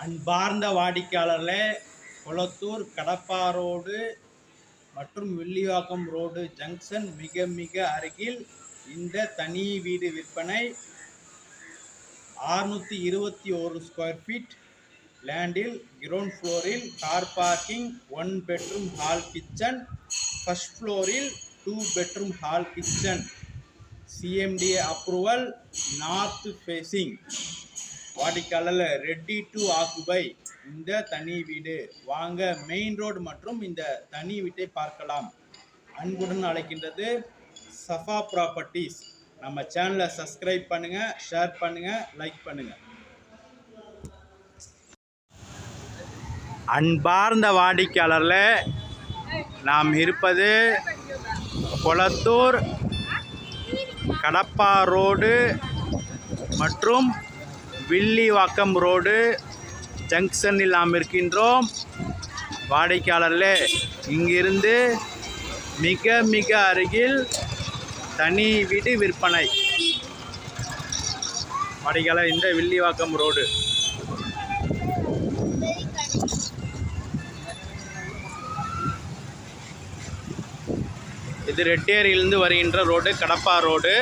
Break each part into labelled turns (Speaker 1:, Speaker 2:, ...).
Speaker 1: அன்பார்ந்த வாடிக்கையாளர்களே கொளத்தூர் கடப்பா ரோடு மற்றும் வில்லிவாக்கம் ரோடு ஜங்ஷன் மிக மிக அருகில் இந்த தனி வீடு விற்பனை ஆறுநூற்றி இருபத்தி ஒரு ஸ்கொயர் ஃபீட் லேண்டில் கிரவுண்ட் ஃப்ளோரில் car parking one bedroom hall kitchen first ஃப்ளோரில் two bedroom hall kitchen CMDA approval north facing வாடிக்கையாளர் ரெடி டு ஆக்குபை இந்த தனி வீடு. வாங்க மெயின் ரோடு மற்றும் இந்த தனி வீட்டை பார்க்கலாம். அன்புடன் அழைக்கின்றது சஃபா ப்ராப்பர்ட்டிஸ் நம்ம சேனலை சப்ஸ்கிரைப் பண்ணுங்க ஷேர் பண்ணுங்க லைக் பண்ணுங்க. அன்பார்ந்த வாடிக்கையாளரில் நாம் இருப்பது கொளத்தூர் கடப்பா ரோடு மற்றும் வில்லிவாக்கம் ரோடு ஜங்ஷனில் நாம் இருக்கின்றோம். வாடிக்கையாளர்களே இங்கிருந்து மிக மிக அருகில் தனி வீடு விற்பனை. வாடிக்கையாளர் இந்த வில்லிவாக்கம் ரோடு. இது ரெட்டேரியிலிருந்து வருகின்ற ரோடு கடப்பா ரோடு.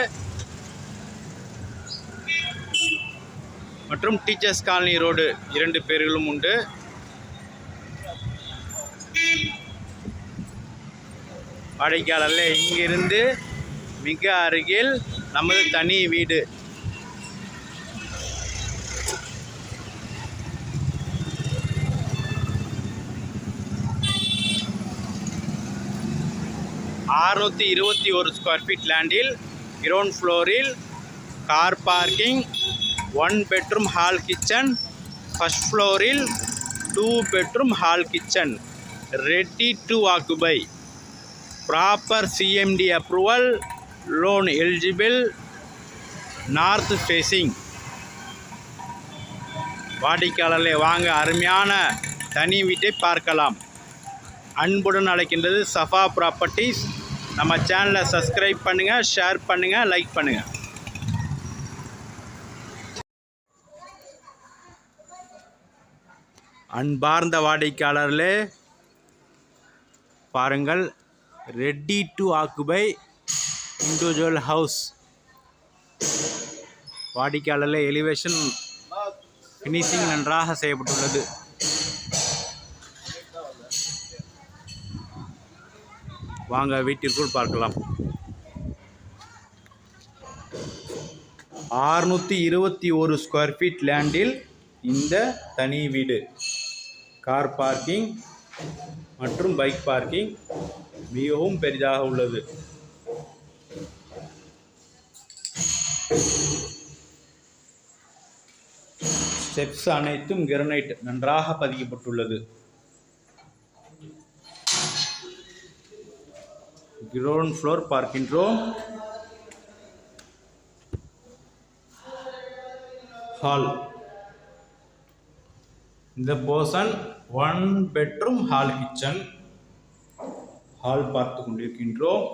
Speaker 1: மற்றும் டீச்சர்ஸ் காலனி ரோடு இரண்டு பேர்களும் உண்டு. வாடிக்கையாளர்களே இங்கிருந்து மிக அருகில் நமது தனி வீடு. அறுநூற்றி இருபத்தி ஒரு ஸ்கொயர் ஃபீட் லேண்டில் கிரவுண்ட் ஃப்ளோரில் car parking one bedroom hall kitchen first ஃப்ளோரில் two bedroom hall kitchen ready to occupy proper CMD approval loan eligible north facing வாடிக்கையாளர்களை வாங்க அருமையான தனி வீட்டை பார்க்கலாம். அன்புடன் அழைக்கின்றது சஃபா ப்ராப்பர்ட்டிஸ் நம்ம சேனலை சப்ஸ்கிரைப் பண்ணுங்கள் ஷேர் பண்ணுங்கள் லைக் பண்ணுங்கள் அன்பார்ந்த வாடிக்கையாளர்களே பாருங்கள் ready to occupy individual house வாடிக்கையாளர்களே எலிவேஷன் ஃபினிஷிங் நன்றாக செய்யப்பட்டுள்ளது. வாங்க வீட்டிற்குள் பார்க்கலாம். ஆறுநூற்றி இருபத்தி ஒரு ஸ்கொயர் ஃபீட் லேண்டில் இந்த தனி வீடு. கார் பார்க்கிங் மற்றும் பைக் பார்க்கிங் மிகவும் பெரிதாக உள்ளது. ஸ்டெப்ஸ் அனைத்தும் கிரனைட் நன்றாக பதிக்கப்பட்டுள்ளது. கிரவுண்ட் ஃப்ளோர் பார்க்கின்றோம். ஹால். இந்த portion one bedroom hall kitchen hall பார்த்து கொண்டிருக்கின்றோம்.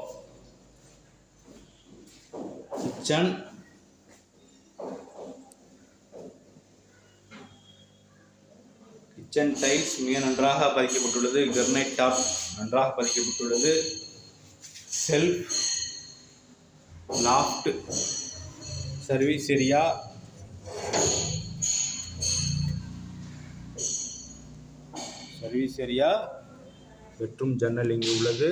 Speaker 1: கிச்சன் கிச்சன் டைல்ஸ் மிக நன்றாக பதிக்கப்பட்டுள்ளது கிரனைட் டாப் நன்றாக பதிக்கப்பட்டுள்ளது shelf loft service area service area bedroom ஜன்னல் இங்கு உள்ளது.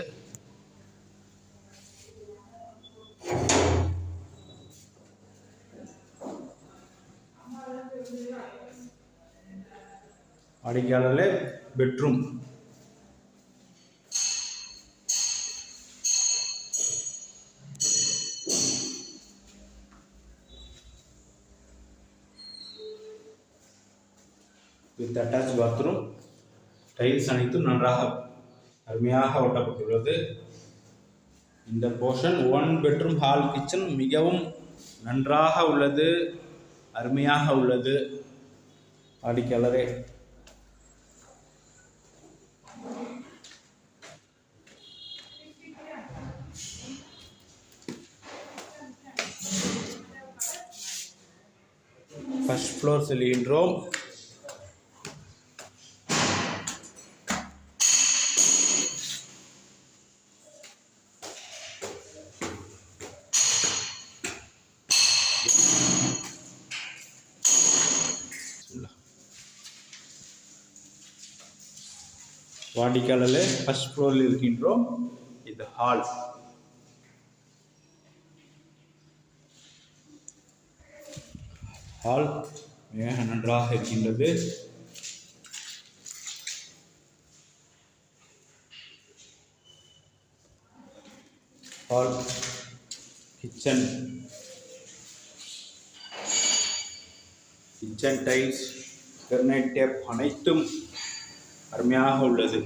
Speaker 1: வாடிக்கையாளர்களே bedroom with attach bathroom tiles அனைத்தும் நன்றாக அருமையாக ஒட்டப்பட்டுள்ளது. இந்த portion one bedroom hall kitchen மிகவும் நன்றாக உள்ளது அருமையாக உள்ளது. வாடிக்கையாளரே ஃபர்ஸ்ட் ஃப்ளோர் செல்கின்றோம் வாடிக்கையாளரில் ஃபர்ஸ்ட் ஃப்ளோரில் இருக்கின்றோம். இது ஹால் ஹால் மிக நன்றாக இருக்கின்றது. Hall kitchen kitchen tiles granite top அனைத்தும் அருமையாக உள்ளது.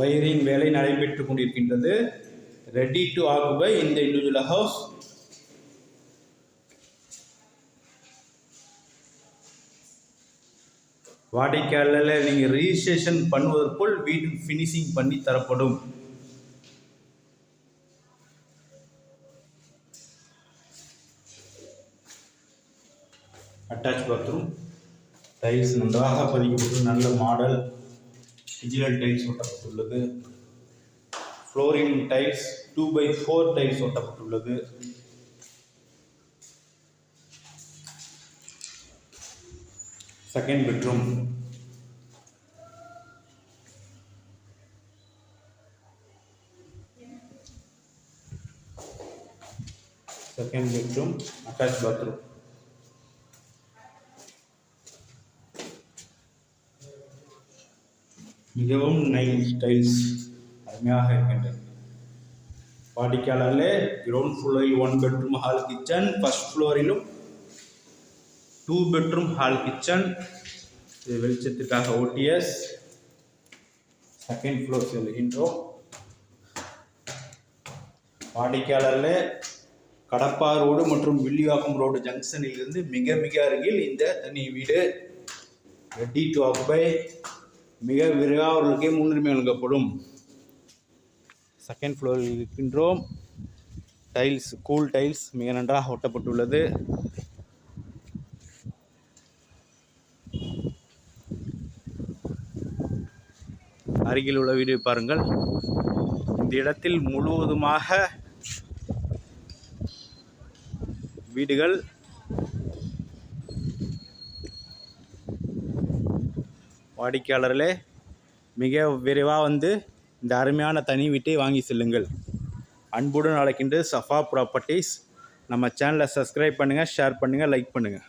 Speaker 1: ஒயரிங் வேலை நடைபெற்றுக் கொண்டிருக்கின்றது. ரெடி டு ஆக்குபை இந்த இண்டிவிஜுவல் ஹவுஸ் வாடிக்கையாளரில் நீங்கள் ரிஜிஸ்ட்ரேஷன் பண்ணுவதற்குள் வீடு ஃபினிஷிங் பண்ணி தரப்படும். அட்டாச் பாத்ரூம் டைல்ஸ் நன்றாக பதிக்கப்பட்டு நல்ல model. Digital tiles ஒட்டப்பட்டுள்ளது. Flooring tiles two by four tiles ஒட்டப்பட்டுள்ளது. Second bedroom second bedroom attach bathroom மிகவும் நைஸ் டைல்ஸ் அருமையாக இருக்கின்றது. வாடிக்கையாளரில் கிரவுண்ட் ஃப்ளோரில் one bedroom hall kitchen first ஃப்ளோரிலும் two bedroom hall kitchen இது வெளிச்சத்துக்காக ஓடிஎஸ் செகண்ட் ஃப்ளோர் செல்கின்றோம் வாடிக்கையாளரில் கடப்பா ரோடு மற்றும் Villivakkam road ஜங்ஷனில் இருந்து மிக மிக அருகில் இந்த தனி வீடு ரெடி டு ஆக்குபை மிக விரைவாக முன்னுரிமை வழங்கப்படும். செகண்ட் ஃப்ளோரில் இருக்கின்றோம். டைல்ஸ் கூல் டைல்ஸ் மிக நன்றாக ஒட்டப்பட்டுள்ளது. அருகில் உள்ள வீடு பாருங்கள். இந்த இடத்தில் முழுவதுமாக வீடுகள் வாடிக்கையாளர்களே மிக விரைவாக வந்து இந்த அருமையான தனி வீட்டை வாங்கி செல்லுங்கள். அன்புடன் அழைக்கின்ற சஃபா ப்ராப்பர்ட்டிஸ். நம்ம சேனலை சப்ஸ்கிரைப் பண்ணுங்கள் ஷேர் பண்ணுங்கள் லைக் பண்ணுங்கள்